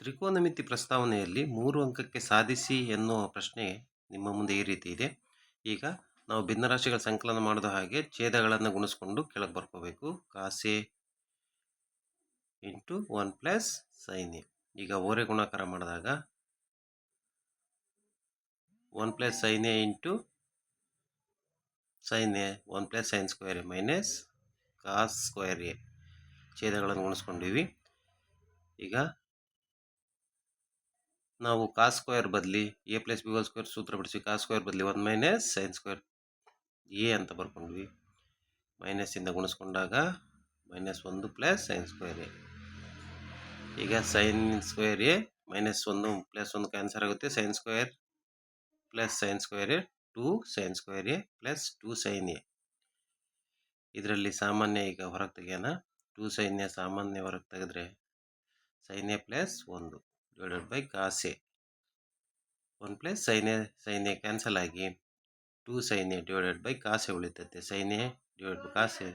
ತ್ರಿಕೋನಮಿತಿ ಪ್ರಸ್ತಾವನೆಯಲ್ಲಿ ಮೂರು ಅಂಕಕ್ಕೆ ಸಾಧಿಸಿ ಎನ್ನುವ ಪ್ರಶ್ನೆ ನಿಮ್ಮ ಮುಂದೆ ಈ ರೀತಿ ಇದೆ. ಈಗ ನಾವು ಭಿನ್ನರಾಶಿಗಳ ಸಂಕಲನ ಮಾಡಿದ ಹಾಗೆ ಛೇದಗಳನ್ನು ಗುಣಿಸ್ಕೊಂಡು ಕೆಳಗೆ ಬರ್ಕೋಬೇಕು. Cos A into one plus sine A. ಈಗ ಓರೆ ಗುಣಾಕಾರ ಮಾಡಿದಾಗ one plus sine A into sine A, one plus sine square A minus cos square A. ಛೇದಗಳನ್ನು ಗುಣಿಸ್ಕೊಂಡಿವಿ. ಈಗ ನಾವು ಕಾ ಸ್ಕ್ವೇರ್ ಬದಲಿ A plus B whole square ಸೂತ್ರ ಬಿಡಿಸಿ ಕಾಸ್ ಸ್ಕ್ವೇರ್ ಬದಲಿ one minus sine square A ಅಂತ ಬರ್ಕೊಂಡ್ವಿ. ಮೈನಸ್ಸಿಂದ ಗುಣಿಸ್ಕೊಂಡಾಗ ಮೈನಸ್ ಒಂದು ಪ್ಲಸ್ ಸೈನ್ ಸ್ಕ್ವೇರ್ ಎ ಈಗ ಸೈನ್ ಸ್ಕ್ವೇರ್ ಎ ಮೈನಸ್ ಒಂದು ಪ್ಲಸ್ ಒಂದು ಕ್ಯಾನ್ಸರ್ ಆಗುತ್ತೆ sine square plus sine square A two sine square A plus two sine A ಇದರಲ್ಲಿ ಸಾಮಾನ್ಯ ಈಗ ಹೊರಗೆ ತೆಗೆಯೋಣ. ಟೂ ಸೈನ್ ಎ ಸಾಮಾನ್ಯ ಹೊರಗೆ ತೆಗೆದ್ರೆ ಸೈನ್ ಎ ಪ್ಲಸ್ ಒಂದು. Divided by cos A one plus sine A sine A cancel ಆಗಿ two sine A divided by cos A ಉಳಿತೈತೆ sine A divide by cos A